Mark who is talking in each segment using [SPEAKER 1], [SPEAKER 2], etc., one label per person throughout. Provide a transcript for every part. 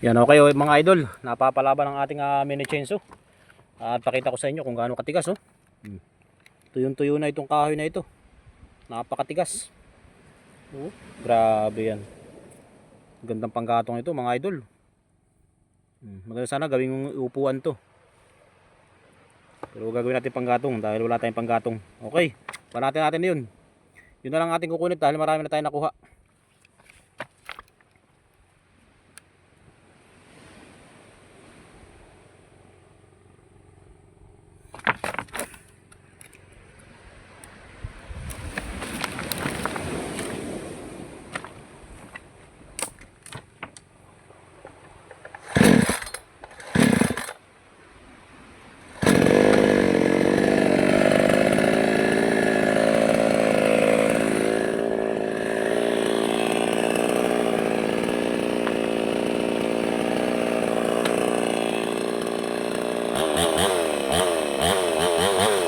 [SPEAKER 1] Yan okay oh, mga idol, napapalaban ng ating uh, mini chainsaw. At pakita ko sa inyo kung gaano katigas oh. Hmm. Tuyong-tuyo na itong kahoy na ito. Napakatigas. Oh, grabe yan. Gandang panggatong ito mga idol. Hmm. Maganda sana gawing upuan to. Pero gagawin natin panggatong dahil wala tayong panggatong. Okay, panatin natin yun. Yun na lang ating kukunin dahil marami na tayong nakuha.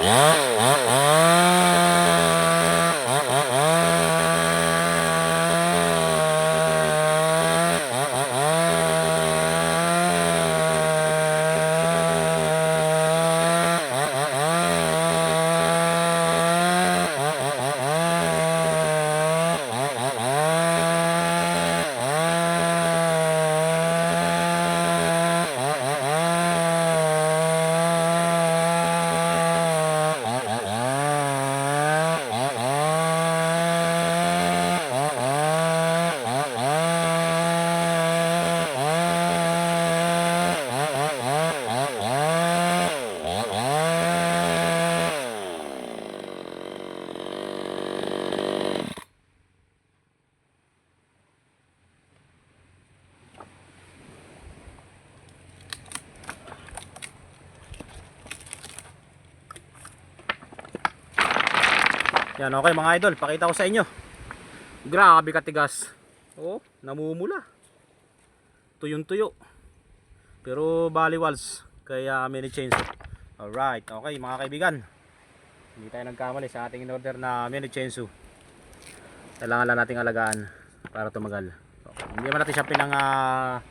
[SPEAKER 1] Wow. Yan okay mga idol, pakita ko sa inyo. Grabe katigas. Oh, namumula. Tuyong tuyo. Pero baliwals kaya mini chainsaw. Alright, okay mga kaibigan. Hindi tayo nagkamali sa ating in-order na mini chainsaw. Kailangan lang nating alagaan para tumagal. Okay. Hindi man natin siya pinang ah,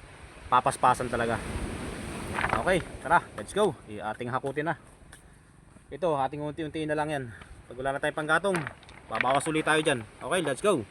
[SPEAKER 1] papaspasan talaga. Okay, tara, let's go. I ating hakutin na. Ito, ating unti-untiin na lang yan. Pag wala na tayong panggatong, babawas ulit tayo dyan. Okay, let's go.